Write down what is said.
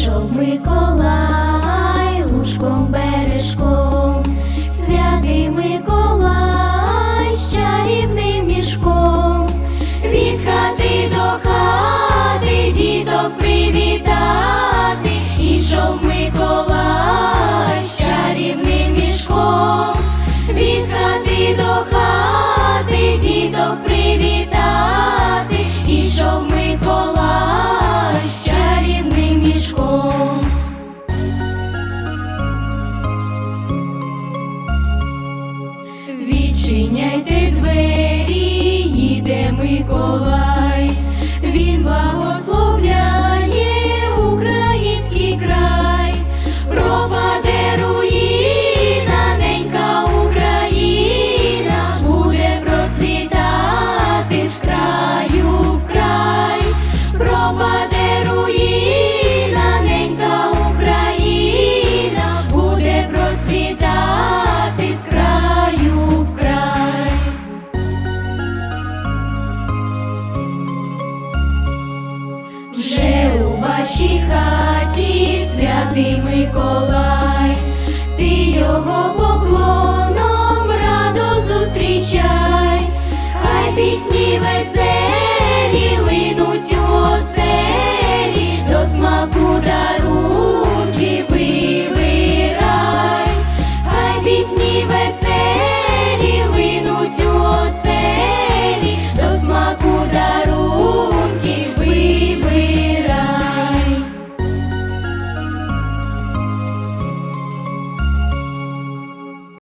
Прийшов Миколай лужком бе. Відчиняйте двері, їде Микола. вашій хаті святий Микола.